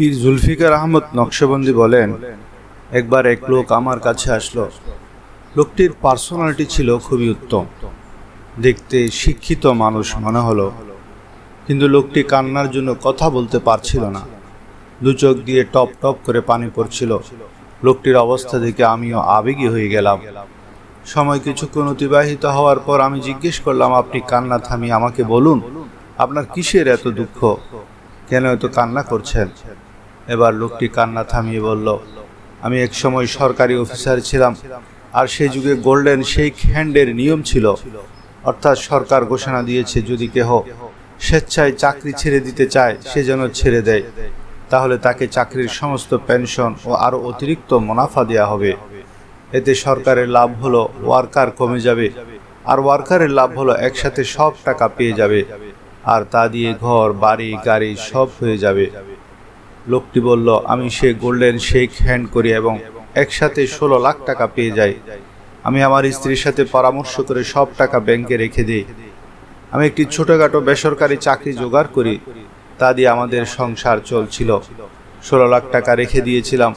পীর জুলফিকার আহমদ নকশবন্দি বলেন, একবার এক লোক আমার কাছে আসলো। লোকটির পার্সোনালিটি ছিল খুবই উত্তম। দেখতে শিক্ষিত মানুষ মনে হলো। কিন্তু লোকটি কান্নার জন্য কথা বলতে পারছিল না। দু চোখ দিয়ে টপ টপ করে পানি পড়ছিল। লোকটির অবস্থা দেখে আমিও আবেগী হয়ে গেলাম। সময় কিছুক্ষণ অতিবাহিত হওয়ার পর আমি জিজ্ঞেস করলাম, আপনি কান্না থামিয়ে আমাকে বলুন, আপনার কিসের এত দুঃখ? কেন এত কান্না করছেন? এবার লোকটি কান্না থামিয়ে বলল, আমি এক সময় সরকারি অফিসার ছিলাম, আর সেই যুগে গোল্ডেন শেক হ্যান্ডের নিয়ম ছিল। অর্থাৎ সরকার ঘোষণা দিয়েছে, যদি কেহ স্বেচ্ছায় চাকরি ছেড়ে দিতে চায়, সে যেন ছেড়ে দেয়। তাহলে তাকে চাকরির সমস্ত পেনশন ও আরও অতিরিক্ত মুনাফা দেওয়া হবে। এতে সরকারের লাভ হলো, ওয়ার্কার কমে যাবে, আর ওয়ার্কারের লাভ হলো একসাথে সব টাকা পেয়ে যাবে, আর তা দিয়ে ঘর, বাড়ি, গাড়ি সব হয়ে যাবে। লোকটি বলল, আমি সে গোল্ডেন শেক হ্যান্ড করি এবং একসাথে ষোলো লাখ টাকা পেয়ে যাই। আমি আমার স্ত্রীর সাথে পরামর্শ করে সব টাকা ব্যাংকে রেখে দিই। আমি একটি ছোটোখাটো বেসরকারি চাকরি জোগাড় করি। তা দিয়ে আমাদের সংসার চলছিল। ষোলো লাখ টাকা রেখে দিয়েছিলাম।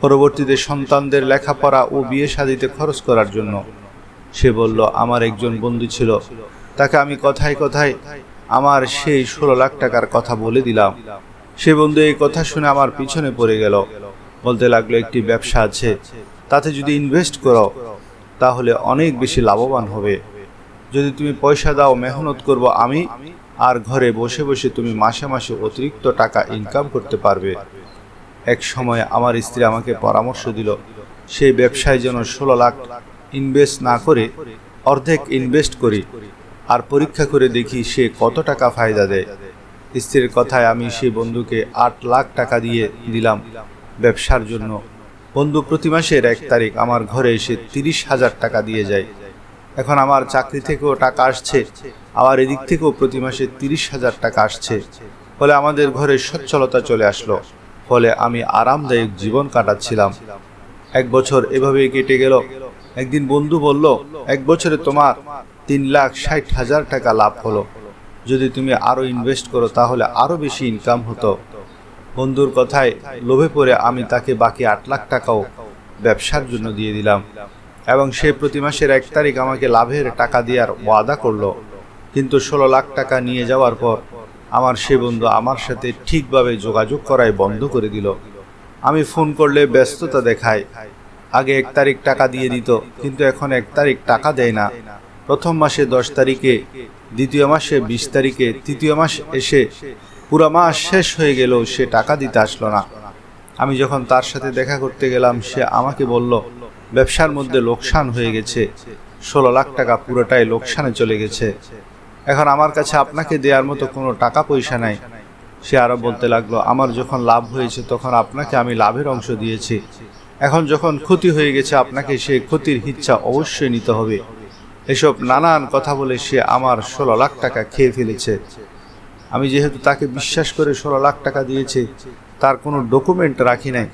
পরবর্তীতে সন্তানদের লেখাপড়া ও বিয়ে শাদিতে খরচ করার জন্য। সে বলল, আমার একজন বন্ধু ছিল। তাকে আমি কথায় কথায় আমার সেই ষোলো লাখ টাকার কথা বলে দিলাম। সে বন্ধু এই কথা শুনে আমার পিছনে পড়ে গেল। বলতে লাগল, একটি ব্যবসা আছে, তাতে যদি ইনভেস্ট করো, তাহলে অনেক বেশি লাভবান হবে। যদি তুমি পয়সা দাও, মেহনত করব আমি, আর ঘরে বসে বসে তুমি মাসে মাসে অতিরিক্ত টাকা ইনকাম করতে পারবে। এক সময় আমার স্ত্রী আমাকে পরামর্শ দিল, সেই ব্যবসায় যেন ষোলো লাখ ইনভেস্ট না করে, অর্ধেক ইনভেস্ট করি, আর পরীক্ষা করে দেখি সে কত টাকা ফায়দা দেয়। স্ত্রীর কথায় আমি সেই বন্ধুকে আট লাখ টাকা দিয়ে দিলাম ব্যবসার জন্য। বন্ধু প্রতি মাসের এক তারিখ আমার ঘরে এসে তিরিশ হাজার টাকা দিয়ে যায়। এখন আমার চাকরি থেকেও টাকা আসছে আমার এদিক থেকেও প্রতি মাসে তিরিশ হাজার টাকা আসছে। ফলে আমাদের ঘরে সচ্ছলতা চলে আসলো, ফলে আমি আরামদায়ক জীবন কাটাচ্ছিলাম। এক বছর এভাবে কেটে গেল। একদিন বন্ধু বলল, এক বছরে তোমার তিন লাখ ষাট হাজার টাকা লাভ হলো। যদি তুমি আরও ইনভেস্ট করো, তাহলে আরও বেশি ইনকাম হতো। বন্ধুর কথায়, লোভে পড়ে আমি তাকে বাকি আট লাখ টাকাও ব্যবসার জন্য দিয়ে দিলাম। এবং সে প্রতি মাসের এক তারিখ আমাকে লাভের টাকা দেওয়ার ওয়াদা করল। কিন্তু ষোলো লাখ টাকা নিয়ে যাওয়ার পর আমার সে বন্ধু আমার সাথে ঠিকভাবে যোগাযোগ করায় বন্ধ করে দিল। আমি ফোন করলে ব্যস্ততা দেখায়। আগে এক তারিখ টাকা দিয়ে দিত, কিন্তু এখন এক তারিখ টাকা দেয় না। প্রথম মাসে দশ তারিখে দ্বিতীয় মাসে বিশ তারিখে তৃতীয় মাস এসে পুরো মাস শেষ হয়ে গেল, সে টাকা দিতে আসলো না। আমি যখন তার সাথে দেখা করতে গেলাম, সে আমাকে বলল, ব্যবসার মধ্যে লোকসান হয়ে গেছে। ষোলো লাখ টাকা পুরোটাই লোকসানে চলে গেছে। এখন আমার কাছে আপনাকে দেওয়ার মতো কোনো টাকা পয়সা নাই। সে আরও বলতে লাগল, আমার যখন লাভ হয়েছে, তখন আপনাকে আমি লাভের অংশ দিয়েছি। এখন যখন ক্ষতি হয়ে গেছে, আপনাকে সেই ক্ষতির ইচ্ছা অবশ্যই নিতে হবে। এসব নানান কথা বলে সে আমার ষোলো লাখ টাকা খেয়ে ফেলেছে। আমি যেহেতু তাকে বিশ্বাস করে ষোলো লাখ টাকা দিয়েছি, তার কোনো ডকুমেন্ট রাখি নাই।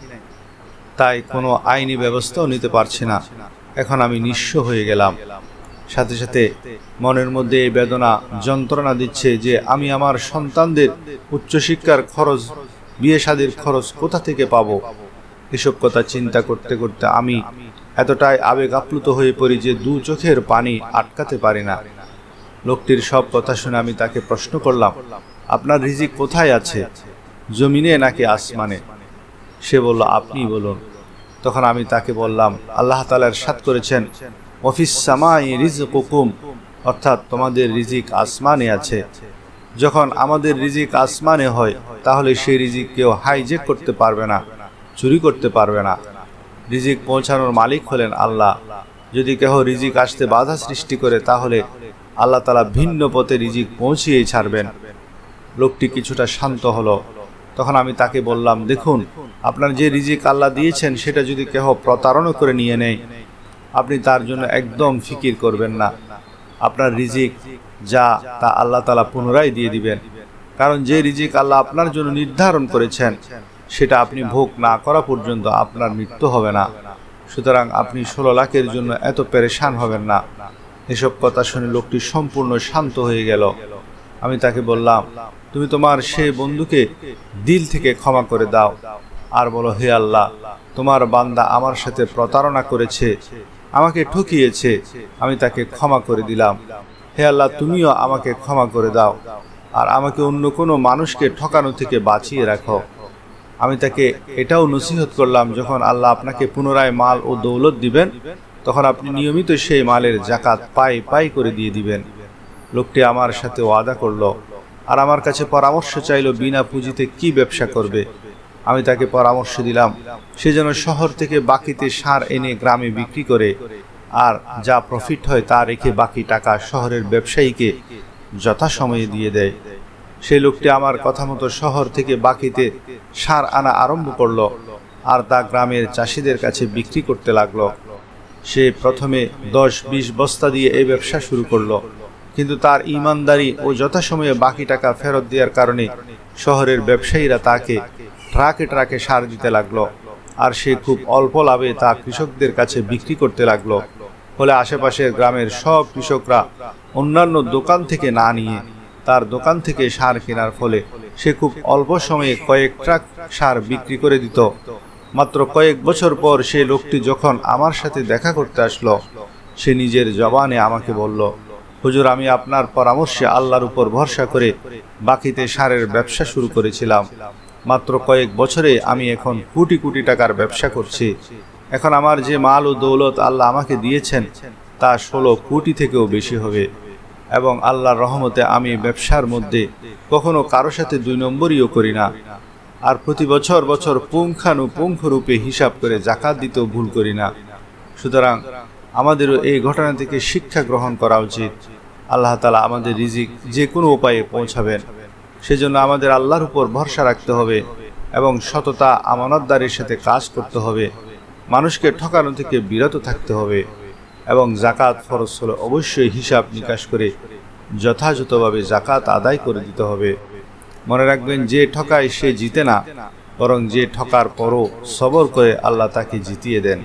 তাই কোনো আইনি ব্যবস্থাও নিতে পারছি না। এখন আমি নিঃস্ব হয়ে গেলাম। সাথে সাথে মনের মধ্যে এই বেদনা, যন্ত্রণা দিচ্ছে যে আমি আমার সন্তানদের উচ্চশিক্ষার খরচ, বিয়ে শাদির খরচ কোথা থেকে পাবো? এসব কথা চিন্তা করতে করতে আমি এতটাই আবেগ আপ্লুত হয়ে পড়ি যে দু চোখের পানি আটকাতে পারি না। লোকটির সব কথা শুনে আমি তাকে প্রশ্ন করলাম, আপনার রিজিক কোথায় আছে? জমিনে নাকি আসমানে? সে বলল, আপনি বলুন। তখন আমি তাকে বললাম, আল্লাহ তালার সাত করেছেন অফিস সামাই রিজকুম অর্থাৎ তোমাদের রিজিক আসমানে আছে। যখন আমাদের রিজিক আসমানে হয়, তাহলে সেই রিজিক কেউ হাইজেক করতে পারবে না, চুরি করতে পারবে না। রিজিক পৌঁছানোর মালিক হলেন আল্লাহ। যদি কেহ রিজিক আসতে বাধা সৃষ্টি করে, তাহলে আল্লাহ তালা ভিন্ন পথে রিজিক পৌঁছিয়েই ছাড়বেন। লোকটি কিছুটা শান্ত হলো। তখন আমি তাকে বললাম, দেখুন, আপনার যে রিজিক আল্লাহ দিয়েছেন, সেটা যদি কেহ প্রতারণা করে নিয়ে নেয়, আপনি তার জন্য একদম ফিকির করবেন না। আপনার রিজিক যা, তা আল্লাহ তালা পুনরায় দিয়ে দিবেন। কারণ যে রিজিক আল্লাহ আপনার জন্য নির্ধারণ করেছেন সেটা আপনি ভোগ না করা পর্যন্ত আপনার মৃত্যু হবে না। সুতরাং আপনি ষোলো লাখের জন্য এত পেরেশান হবেন না। এসব কথা শুনে লোকটি সম্পূর্ণ শান্ত হয়ে গেল। আমি তাকে বললাম, তুমি তোমার সেই বন্ধুকে দিল থেকে ক্ষমা করে দাও। আর বলো, হে আল্লাহ, তোমার বান্দা আমার সাথে প্রতারণা করেছে, আমাকে ঠকিয়েছে, আমি তাকে ক্ষমা করে দিলাম। হে আল্লাহ, তুমিও আমাকে ক্ষমা করে দাও। আর আমাকে অন্য কোনো মানুষকে ঠকানো থেকে বাঁচিয়ে রাখো। আমি তাকে এটাও নসিহত করলাম, যখন আল্লাহ আপনাকে পুনরায় মাল ও দৌলত দিবেন, তখন আপনি নিয়মিত সেই মালের জাকাত পাই পাই করে দিয়ে দিবেন। লোকটি আমার সাথে ওয়াদা করল, আর আমার কাছে পরামর্শ চাইলো বিনা পুঁজিতে কি ব্যবসা করবে। আমি তাকে পরামর্শ দিলাম, সে যেন শহর থেকে বাকিতে সার এনে গ্রামে বিক্রি করে, আর যা প্রফিট হয় তা রেখে বাকি টাকা শহরের ব্যবসায়ীকে যথাসময়ে দিয়ে দেয়। সেই লোকটি আমার কথা মতো শহর থেকে বাকিতে সার আনা আরম্ভ করল, আর তা গ্রামের চাষিদের কাছে বিক্রি করতে লাগল। সে প্রথমে দশ বিশ বস্তা দিয়ে এই ব্যবসা শুরু করল, কিন্তু তার ইমানদারি ও যথাসময়ে বাকি টাকা ফেরত দেওয়ার কারণে শহরের ব্যবসায়ীরা তাকে ট্রাকে ট্রাকে সার দিতে লাগল, আর সে খুব অল্প লাভে তা কৃষকদের কাছে বিক্রি করতে লাগল। ফলে আশেপাশের গ্রামের সব কৃষকরা অন্যান্য দোকান থেকে না নিয়ে তার দোকান থেকে সার কেনার ফলে সে খুব অল্প সময়ে কয়েক ট্রাক সার বিক্রি করে দিত। মাত্র কয়েক বছর পর সে লোকটি যখন আমার সাথে দেখা করতে আসলো, সে নিজের জবানে আমাকে বলল, হুজুর, আমি আপনার পরামর্শে আল্লাহর উপর ভরসা করে বাকিতে সারের ব্যবসা শুরু করেছিলাম। মাত্র কয়েক বছরে আমি এখন কোটি কোটি টাকার ব্যবসা করছি। এখন আমার যে মাল ও দৌলত আল্লাহ আমাকে দিয়েছেন, তা ষোলো কোটি থেকেও বেশি হবে। এবং আল্লাহর রহমতে আমি ব্যবসার মধ্যে কখনো কারও সাথে দুই নম্বরইও করি না। আর প্রতি বছর বছর পুঙ্খানুপুঙ্খ রূপে হিসাব করে জাকাত দিতেও ভুল করি না। সুতরাং আমাদেরও এই ঘটনা থেকে শিক্ষা গ্রহণ করা উচিত। আল্লাহ তালা আমাদের রিজিক যে কোনো উপায়ে পৌঁছাবেন। সেজন্য আমাদের আল্লাহর উপর ভরসা রাখতে হবে এবং সততা আমানতদারির সাথে কাজ করতে হবে। মানুষকে ঠকানো থেকে বিরত থাকতে হবে। এবং জাকাত ফরজ হলে অবশ্যই হিসাব নিকাশ করে যথাযথভাবে জাকাত আদায় করে দিতে হবে। মনে রাখবেন, যে ঠকায় সে জিতে না, বরং যে ঠকার পরও সবর করে আল্লাহ তাকে জিতিয়ে দেন।